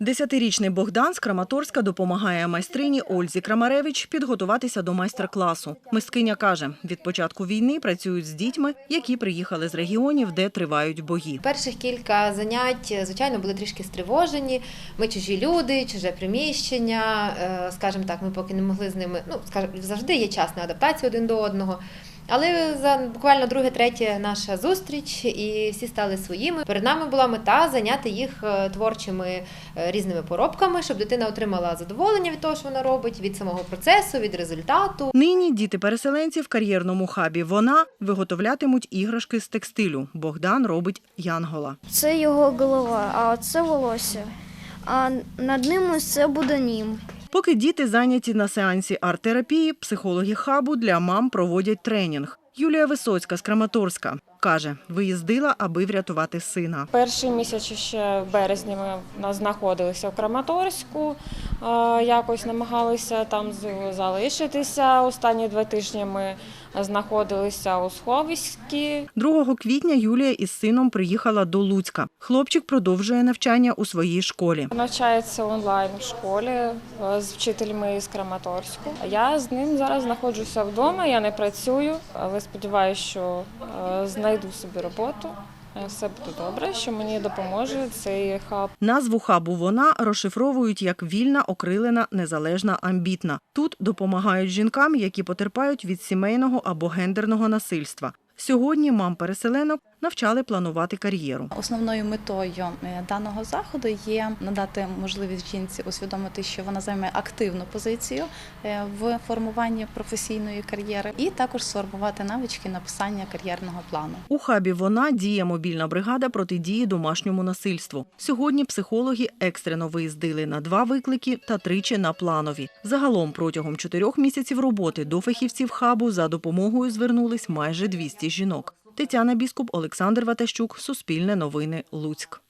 Десятирічний Богдан з Краматорська допомагає майстрині Ользі Крамаревич підготуватися до майстер-класу. Мисткиня каже, від початку війни працюють з дітьми, які приїхали з регіонів, де тривають бої. Перших кілька занять, звичайно, були трішки стривожені. Ми чужі люди, чуже приміщення. е, Скажімо так, ми поки не могли з ними. Ну, скажімо, завжди є час на адаптацію один до одного. Але за буквально друге, третє наша зустріч, і всі стали своїми. Перед нами була мета зайняти їх е, творчими е, різними поробками, щоб дитина отримала задоволення від того, що вона робить, від самого процесу, від результату. Нині діти-переселенці в кар'єрному хабі «Вона» виготовлятимуть іграшки з текстилю. Богдан робить янгола. Це його голова, а це волосся. А над ним це буде нім. Поки діти зайняті на сеансі арт-терапії, психологи хабу для мам проводять тренінг. Юлія Висоцька з Краматорська каже, виїздила, аби врятувати сина. Перший місяць ще в березні ми на- знаходилися в Краматорську, якось намагалися там залишитися. Останні два тижні ми знаходилися у Сховиській. 2 квітня Юлія із сином приїхала до Луцька. Хлопчик продовжує навчання у своїй школі. Навчається онлайн в школі е, з вчителями із Краматорську. Я з ним зараз знаходжуся вдома, я не працюю, але сподіваюся, що е, знайду собі роботу. Е, Все буде добре, що мені допоможе цей хаб. Назву хабу вона розшифровують як вільна, окрилена, незалежна, амбітна. Тут допомагають жінкам, які потерпають від сімейного або гендерного насильства. Сьогодні мам переселенок навчали планувати кар'єру. Основною метою е, даного заходу є надати можливість жінці усвідомити, що вона займе активну позицію е, в формуванні професійної кар'єри, і також сформувати навички написання кар'єрного плану. У хабі вона діє мобільна бригада протидії домашньому насильству. Сьогодні психологи екстрено виїздили на два виклики та тричі на планові. Загалом протягом чотирьох місяців роботи до фахівців хабу за допомогою звернулись майже 200 жінок. Тетяна Біскуп, Олександр Ватащук, Суспільне новини, Луцьк.